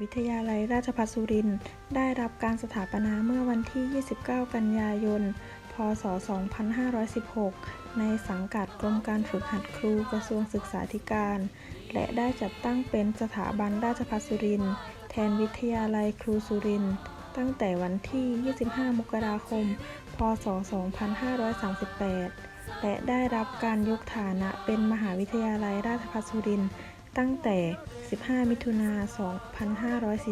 วิทยาลัยราชภัฏสุรินทร์ได้รับการสถาปนาเมื่อวันที่ 29 กันยายน พศ 2516 ในสังกัดกรมการฝึกหัดครูกระทรวงศึกษาธิการ และได้จัดตั้งเป็นสถาบันราชภัฏสุรินทร์แทนวิทยาลัยครูสุรินทร์ตั้งแต่วันที่ 25 มกราคม พศ 2538 และได้รับการยกฐานะเป็นมหาวิทยาลัยราชภัฏสุรินทร์ ตั้งแต่ 15 มิถุนา 2547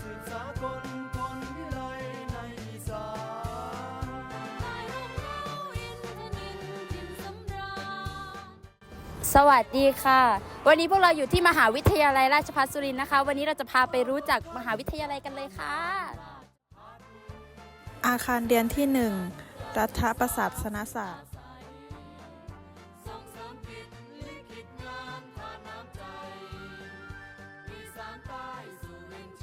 สืบสากลคนวิไลในอีสานสวัสดีค่ะ วันนี้พวกเราอยู่ที่มหาวิทยาลัยราชภัฏสุรินทร์นะคะ วันนี้เราจะพาไปรู้จักมหาวิทยาลัยกันเลยค่ะ อาคารเรียนที่ 1 รัฐประศาสนศาสตร์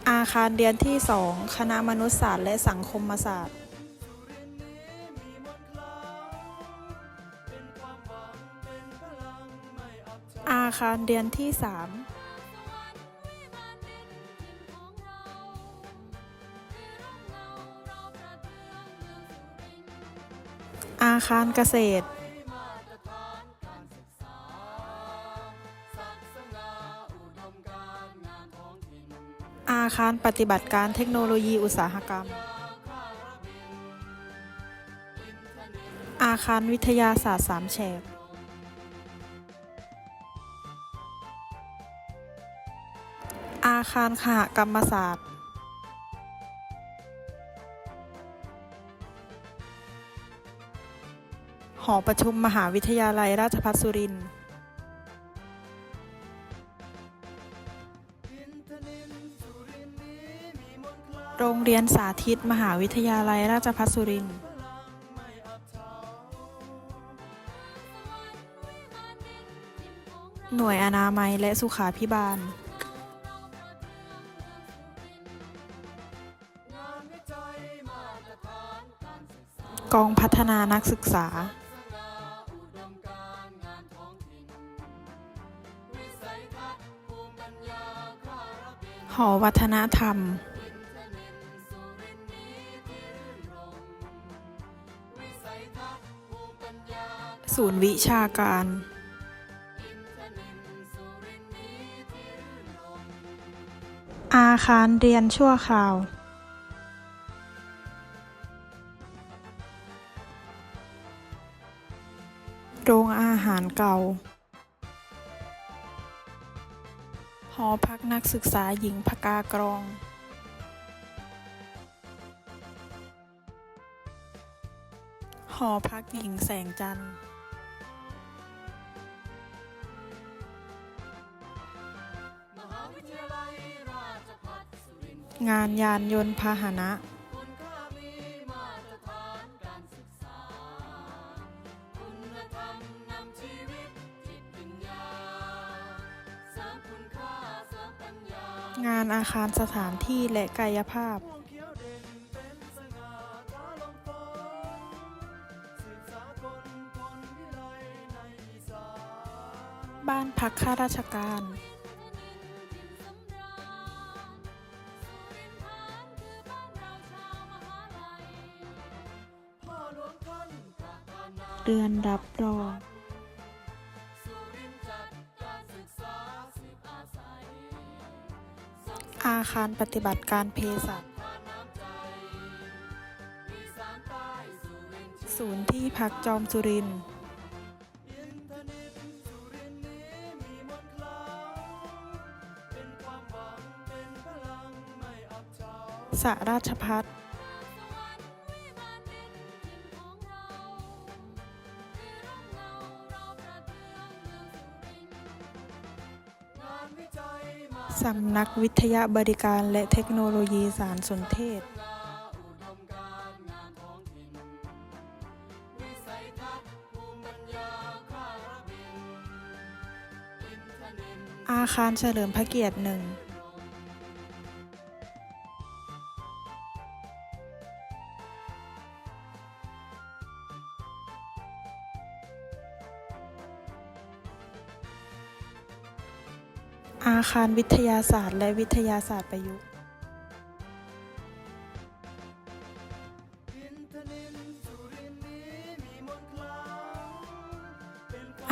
อาคารเรียนที่ 2 คณะมนุษยศาสตร์และสังคมศาสตร์อาคารเรียนที่ 3 อาคารเกษตร อาคารปฏิบัติการเทคโนโลยีอุตสาหกรรม อาคารวิทยาศาสตร์สามแฉกอาคารขหกรรมศาสตร์ หอประชุมมหาวิทยาลัยราชภัฏสุรินทร์ โรงเรียนสาธิต มหาวิทยาลัยราชภัฏสุรินทร์หน่วยอนามัยและสุขาพิบาล กองพัฒนานักศึกษาสง่าอุดมการ ศูนย์วิชาการอินทนินสุรินทร์นี้ที่รื่นรมอาคารเรียนชั่วคราว โรงอาหารเก่า หอพักนักศึกษาหญิงพกากรอง หอพักหญิงแสงจันทร์ งานยานยนต์พาหนะ งานอาคารสถานที่และกายภาพ บ้านพักข้าราชการ รือนรับรองอาคารปฏิบัติการเพสัตศูนย์ที่พักจอมสุรินทร์สระราชพัฒ สำนักวิทยาบริการและเทคโนโลยีสารสนเทศอาคารเฉลิมพระเกียรติหนึ่ง อาคารวิทยาศาสตร์ และวิทยาศาสตร์ประยุกต์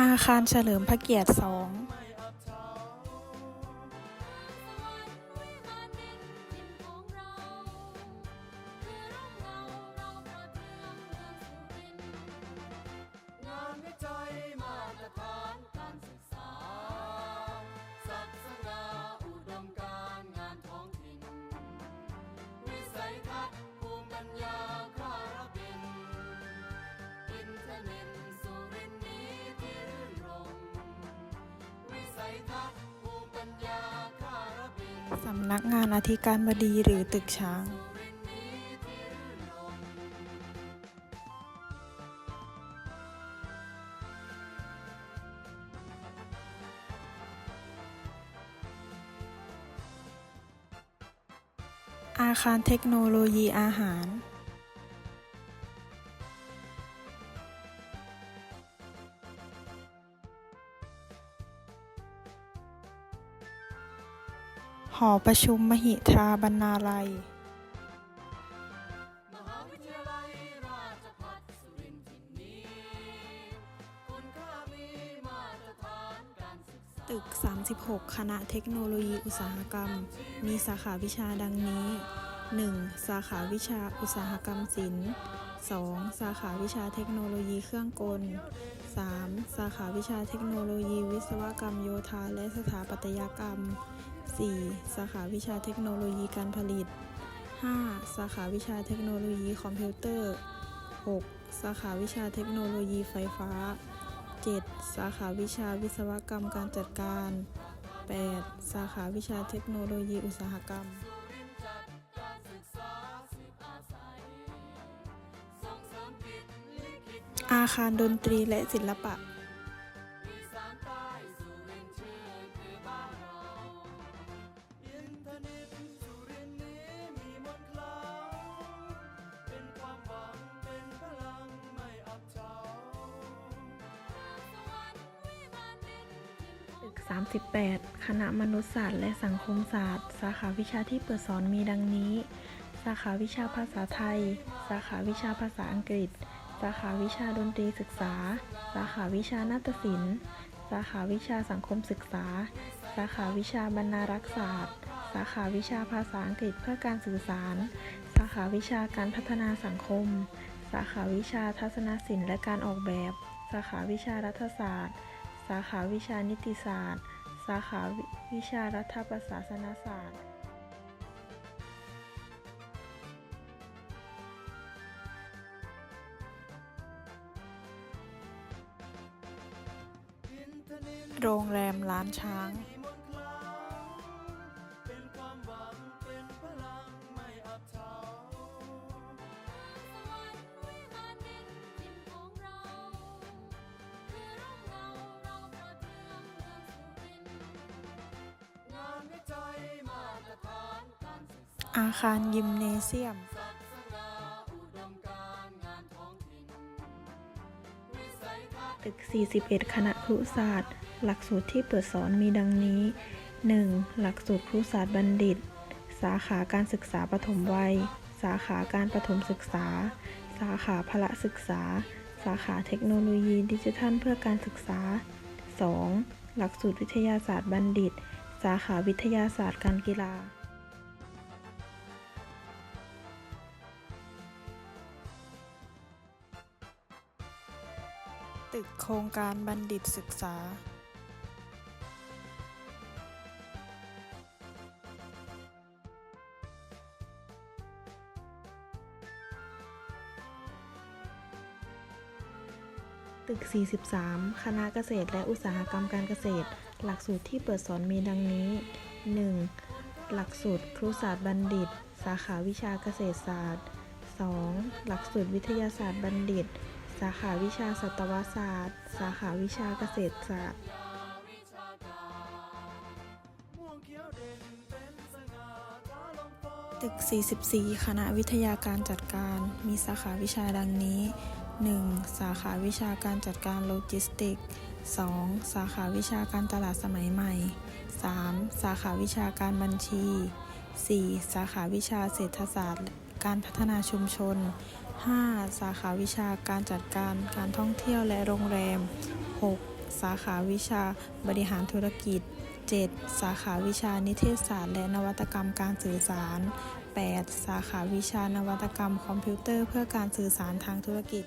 อาคารเฉลิมพระเกียรติสอง สำนักงานอธิการบดีหรือตึกช้างอาคารเทคโนโลยีอาหาร หอประชุมมหิทราบรรณาลัย มหาวิทยาลัยราชภัฏสุรินทร์ที่นี้ คุณค่ามีมาตรฐานการศึกษา ตึก 36 คณะเทคโนโลยีอุตสาหกรรม มีสาขาวิชาดังนี้ 1. สาขาวิชาอุตสาหกรรมศิลป์ 2. สาขาวิชาเทคโนโลยีเครื่องกล 3. สาขาวิชาเทคโนโลยีวิศวกรรมโยธาและสถาปัตยกรรม 4. สาขาวิชาเทคโนโลยีการผลิต 5. สาขาวิชาเทคโนโลยีคอมพิวเตอร์ 6. สาขาวิชาเทคโนโลยีไฟฟ้า 7. สาขาวิชาวิศวกรรมการจัดการ 8. สาขาวิชาเทคโนโลยีอุตสาหกรรมอาคารดนตรีและศิลปะ 38 คณะมนุษยศาสตร์และสังคมศาสตร์ สาขาวิชาที่เปิดสอนมีดังนี้ สาขาวิชาภาษาไทย สาขาวิชาภาษาอังกฤษ สาขาวิชาดนตรีศึกษา สาขาวิชานาฏศิลป์ สาขาวิชาสังคมศึกษา สาขาวิชาบรรณารักษศาสตร์ สาขาวิชาภาษาอังกฤษเพื่อการสื่อสาร สาขาวิชาการพัฒนาสังคม สาขาวิชาทัศนศิลป์และการออกแบบ สาขาวิชารัฐศาสตร์าขาวิชานิติศาสตร์ สาขาวิชารัฐประศาสนศาสตร์โรงแรมล้านช้างมีมนต์คลัง อาคารยิมเนเซียมศักดิ์สง่าอุดมการณ์งานท้องถิ่นวิสัยทัศน์ตึก 41 คณะครุศาสตร์ หลักสูตรที่เปิดสอนมีดังนี้ 1. หลักสูตรครุศาสตร์บัณฑิต สาขาการศึกษาปฐมวัย สาขาการประถมศึกษา สาขาพละศึกษา สาขาเทคโนโลยีดิจิทัลเพื่อการศึกษา 2. หลักสูตรวิทยาศาสตร์บัณฑิต สาขาวิทยาศาสตร์การกีฬา ตึกโครงการบัณฑิตศึกษาตึก 43 คณะเกษตรและอุตสาหกรรมการเกษตร หลักสูตรที่เปิดสอนมีดังนี้ 1. หลักสูตรครุศาสตร์บัณฑิต สาขาวิชาเกษตรศาสตร์ 2. หลักสูตรวิทยาศาสตร์บัณฑิต สาขาวิชาสัตวศาสตร์ สาขาวิชาเกษตรศาสตร์วิชาการม่วงเขียวเด่นเป็นสง่าตาลมฟ้าตึก 44 คณะวิทยาการจัดการ มีสาขาวิชาดังนี้ 1. สาขาวิชาการจัดการโลจิสติกส์ 2. สาขาวิชาการตลาดสมัยใหม่ 3. สาขาวิชาการบัญชี 4. สาขาวิชาเศรษฐศาสตร์ การพัฒนาชุมชน 5. สาขาวิชาการจัดการการท่องเที่ยวและโรงแรม 6. สาขาวิชาบริหารธุรกิจ 7. สาขาวิชานิเทศศาสตร์และนวัตกรรมการสื่อสาร 8. สาขาวิชานวัตกรรมคอมพิวเตอร์เพื่อการสื่อสารทางธุรกิจ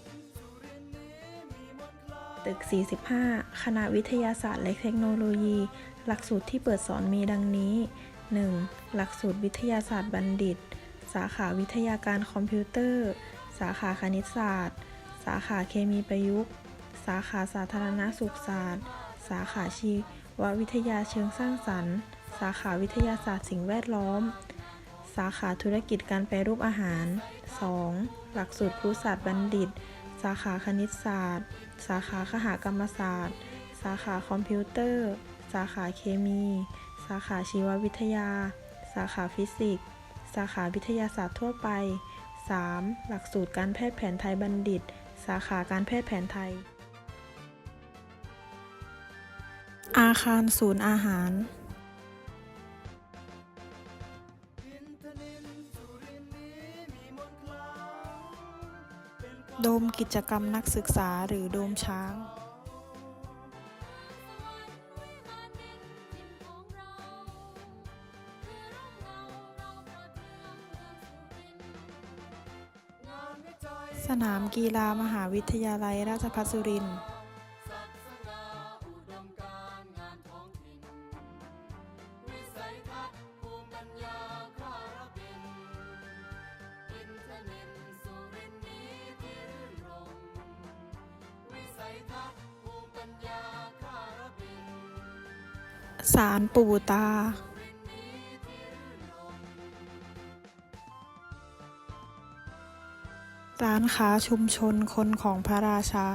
ตึก 45 คณะวิทยาศาสตร์และเทคโนโลยี หลักสูตรที่เปิดสอนมีดังนี้ 1. หลักสูตรวิทยาศาสตร์บัณฑิต สาขาวิทยาการคอมพิวเตอร์ สาขาคณิตศาสตร์ สาขาเคมีประยุกต์ สาขาสาธารณสุขศาสตร์ สาขาชีววิทยาเชิงสร้างสรรค์ สาขาวิทยาศาสตร์สิ่งแวดล้อม สาขาธุรกิจการแปรรูปอาหาร 2. หลักสูตรครุศาสตร์บัณฑิต สาขาคณิตศาสตร์ สาขาคหกรรมศาสตร์ สาขาคอมพิวเตอร์ สาขาเคมี สาขาชีววิทยา สาขาฟิสิกส์ สาขาวิทยาศาสตร์ทั่วไป 3. หลักสูตรการแพทย์แผนไทยบัณฑิต สาขาการแพทย์แผนไทย อาคารศูนย์อาหาร โดมกิจกรรมนักศึกษาหรือโดมช้าง สนามกีฬามหาวิทยาลัยราชภัฏสุรินทร์อุดมการณ์งานท้องถิ่นวิสัยทัศน์ภูมิปัญญาคาระบินอินเทอร์เน็ตสุรินศาคาระบินสารปู่ตา ร้านค้าชุมชนคนของพระราชา